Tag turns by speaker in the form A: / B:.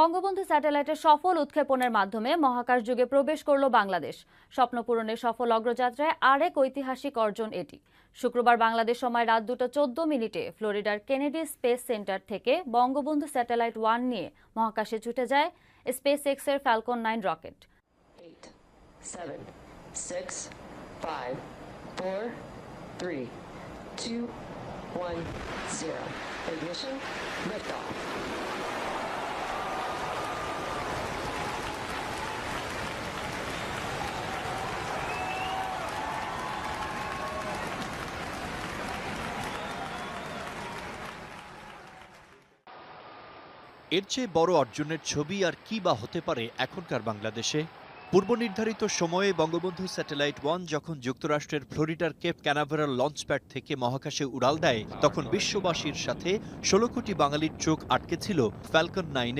A: বঙ্গবন্ধু স্যাটেলাইটের সফল উৎক্ষেপণের মাধ্যমে মহাকাশ যুগে প্রবেশ করল বাংলাদেশ। স্বপ্ন পূরণের সফল অগ্রযাত্রায় আরেক ঐতিহাসিক অর্জন এটি। শুক্রবার বাংলাদেশ সময় রাত দুটো চোদ্দ মিনিটে ফ্লোরিডার কেনেডি স্পেস সেন্টার থেকে বঙ্গবন্ধু স্যাটেলাইট ওয়ান নিয়ে মহাকাশে ছুটে যায় স্পেস এক্সের Falcon nine rocket.
B: Eight, seven,
C: এর চেয়ে বড় অর্জনের ছবি আর কি বা হতে পারে এখনকার বাংলাদেশে? পূর্ব নির্ধারিত সময়ে বঙ্গবন্ধু স্যাটেলাইট ওয়ান যখন যুক্তরাষ্ট্রের ফ্লোরিডার কেপ ক্যানাভেরাল লঞ্চপ্যাড থেকে মহাকাশে উড়াল দেয়, তখন বিশ্ববাসীর সাথে ষোলো কোটি বাঙালির চোখ আটকেছিল ফ্যালকন নাইনের